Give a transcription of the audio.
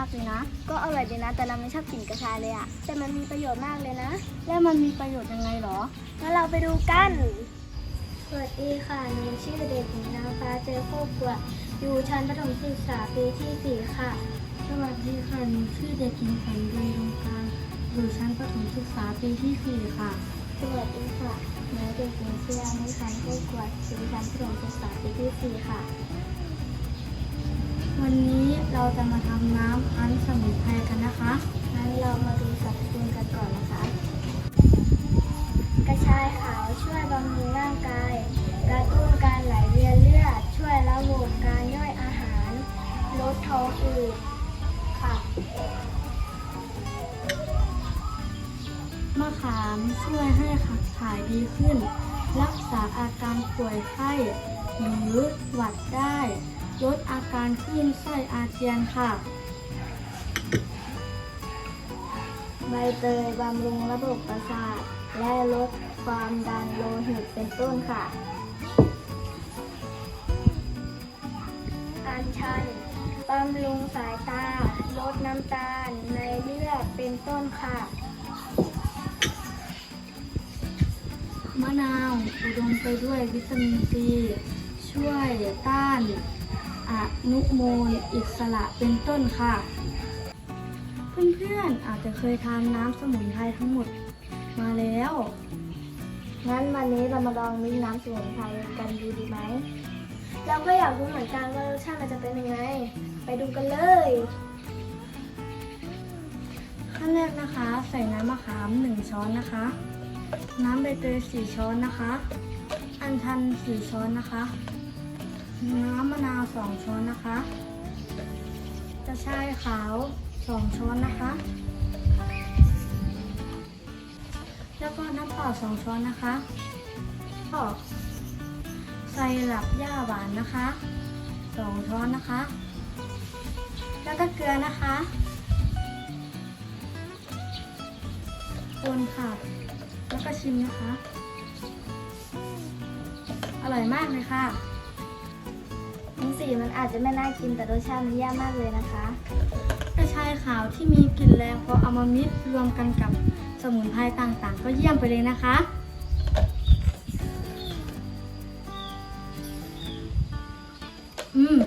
ากเลยนะ ก็อร่อยดีนะ แต่เราไม่ชอบกลิ่นกระชายเลยอะแต่มันมีประโยชน์มากเลยนะ แล้วมันมีประโยชน์ยังไงหรอ งั้นเราไปดูกัน สวัสดีค่ะหนูชื่อเด็กหญิงนางฟ้าเจอโคกบัวอยู่ชั้นประถมศึกษาปีที่สี่ค่ะ สวัสดีค่ะหนูชื่อเด็กหญิงขวัญดีดวงกลางอยู่ชั้นประถมศึกษาปีที่สี่ค่ะ สวัสดีค่ะหนูเด็กหญิงเชียร์ในชั้นโคกบัวอยู่ชั้นประถมศึกษาปีที่สี่ค่ะ วันนี้เราจะมาทำน้ำพันสมุนไพรกันนะคะงั้นเรามาดูสรรพคุณกันก่อนนะคะ กระชายขาวช่วยบำรุงร่างกาย กระตุ้นการไหลเวียนเลือด ช่วยระบบการย่อยอาหาร ลดท้องอืดค่ะ มะขามช่วยให้ขับถ่ายดีขึ้น รักษาอาการป่วยไข้หรือหวัดได้ ลดอาการคลื่นไส้อาเจียนค่ะ ใบเตยบำรุงระบบประสาท และลดความดันโลหิตเป็นต้นค่ะอัญชันบำรุงสายตา ลดน้ำตาลในเลือดเป็นต้นค่ะ มะนาว อุดมไปด้วยวิตามินซี ช่วยต้าน นุมูล อิสระเป็นต้นค่ะ เพื่อนๆอาจจะเคยทานน้ำสมุนไพรทั้งหมดมาแล้ว งั้นวันนี้เรามาลองมิ้นน้ำสมุนไพรกันดูดีไหม เราก็อยากรู้เหมือนกันว่ารสชาติมันจะเป็นยังไง ไปดูกันเลย ขั้นแรกนะคะ ใส่น้ำมะขาม1ช้อนนะคะ น้ำใบเตย4ช้อนนะคะ อัญชัน4ช้อนนะคะ 2 ช้อนนะคะกระชายขาว 2 ช้อนนะคะ แล้วก็น้ำเปล่า 2 ช้อนนะคะก็ใส่หลับหญ้าหวานนะคะ 2 ช้อนนะคะ แล้วก็เกลือนะคะคนค่ะ แล้วก็ชิมนะคะ อร่อยมากเลยค่ะ ทั้งสีมันอาจจะไม่น่ากินแต่รสชาติมันแย่มากเลยนะคะกระชายขาวที่มีกลิ่นแรงพอเอมามิตรรวมกันกับสมุนไพรต่างๆ ก็เยี่ยมไปเลยนะคะ อืม